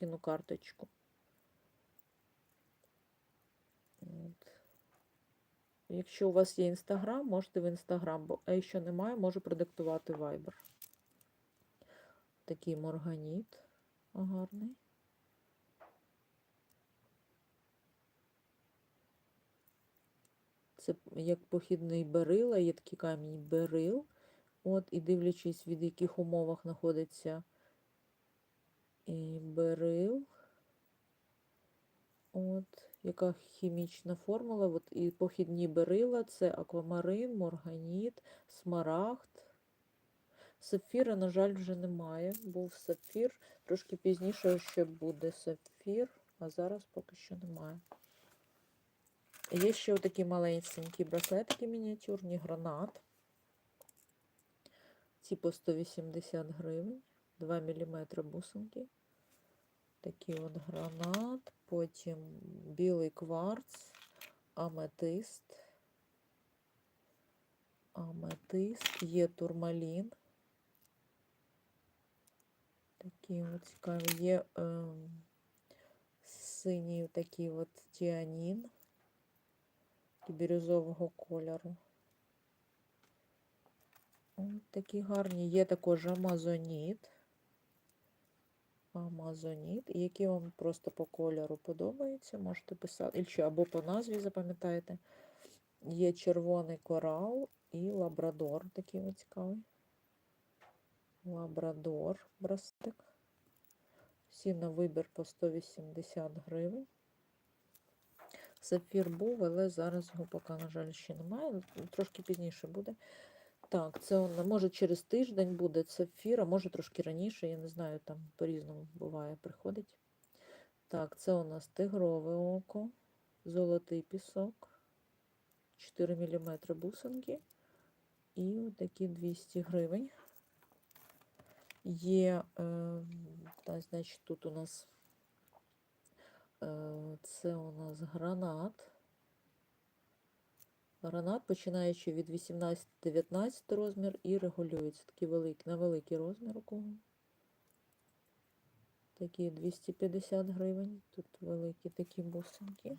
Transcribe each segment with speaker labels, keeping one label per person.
Speaker 1: кину. От. Якщо у вас є інстаграм, можете в інстаграм, бо а якщо немає, можу продиктувати Viber. Такий морганіт гарний. Це як похідний берила, є такий камінь берил. От, і дивлячись, від яких умовах знаходиться і берил. От, яка хімічна формула. От, і похідні берила це аквамарин, морганіт, смарагд. Сапфіра, на жаль, вже немає. Був сапфір. Трошки пізніше ще буде сапфір, а зараз поки що немає. Є ще отакі маленькі браслетики мініатюрні, гранат. Ці по 180 гривень, 2 мм бусинки. Такий от гранат, потім білий кварц, аметист. Аметист, є турмалін. Такі от цікаві. Є е, синій такий от тіанін бірюзового кольору. Ось такі гарні. Є також амазоніт. Амазоніт. Які вам просто по кольору подобаються, можете писати. Або по назві запам'ятаєте. Є червоний корал і лабрадор. Такий цікавий. Лабрадор браслетик. Всі на вибір по 180 гривень. Сапфір був, але зараз його поки, на жаль, ще немає. Трошки пізніше буде. Так, це може через тиждень буде сапфір, а може трошки раніше, я не знаю, там по-різному буває, приходить. Так, це у нас тигрове око, золотий пісок, 4 мм бусинки. І такі 200 гривень. Є, е, та, значить, тут у нас Е, це у нас гранат. Гранат, починаючи від 18-19 розмір і регулюється. Такий великий, на великий розмір у кого. Такі 250 гривень. Тут великі такі бусинки.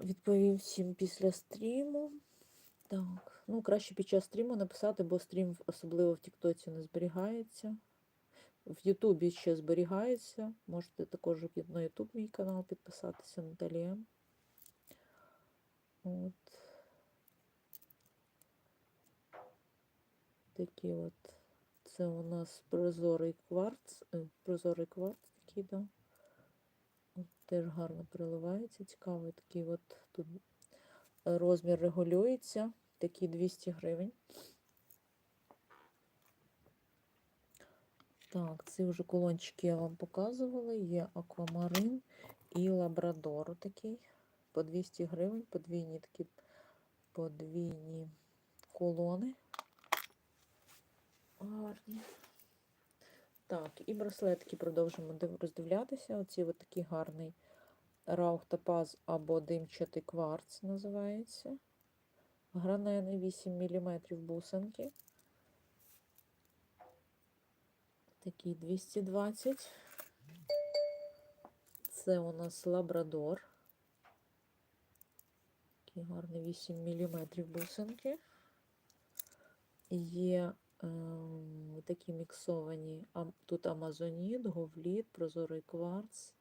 Speaker 1: Відповів всім після стріму. Так, ну краще під час стріму написати, бо стрім, особливо в Тіктоці, не зберігається. В Ютубі ще зберігається. Можете також на Ютуб мій канал підписатися Наталія. От. Такі от. Це у нас прозорий кварц. е, Прозорий кварц такий, да. Теж гарно приливається. Цікавий такий от тут розмір регулюється. Такі 200 гривень. Так, ці вже колончики я вам показувала. Є аквамарин і лабрадор такий. По 200 гривень, подвійні такі подвійні колони. Гарні. Так, і браслетки продовжимо роздивлятися. Оці от такий гарний раухтопаз або димчатий кварц називається. Гранений 8 мм бусинки. Такий 220. Це у нас лабрадор. Такий гарний 8 мм бусинки. Є е, такі міксовані, тут амазоніт, говліт, прозорий кварц,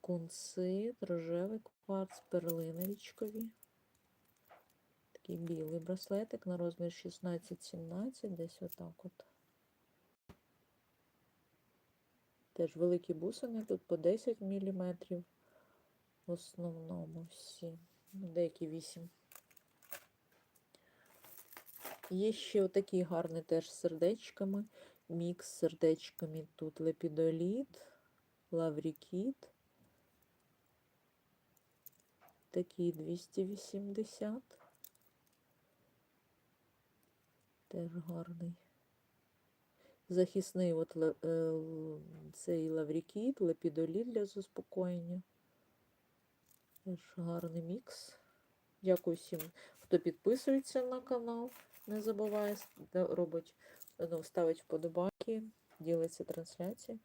Speaker 1: кунцит, рожевий кварц, перлини річкові. Такий білий браслетик на розмір 16-17, десь отак от. Теж великі бусини, тут по 10 мм. В основному всі, деякі 8. Є ще отакий гарний теж з сердечками. Мікс з сердечками. Тут лепідоліт, лаврікіт. Такий 280. Теж гарний захисний от, е, цей лаврікіт, лепідоліт для заспокоєння. Теж гарний мікс. Дякую всім, хто підписується на канал. Не забуває робить, ну, ставить вподобайки, ділиться трансляції.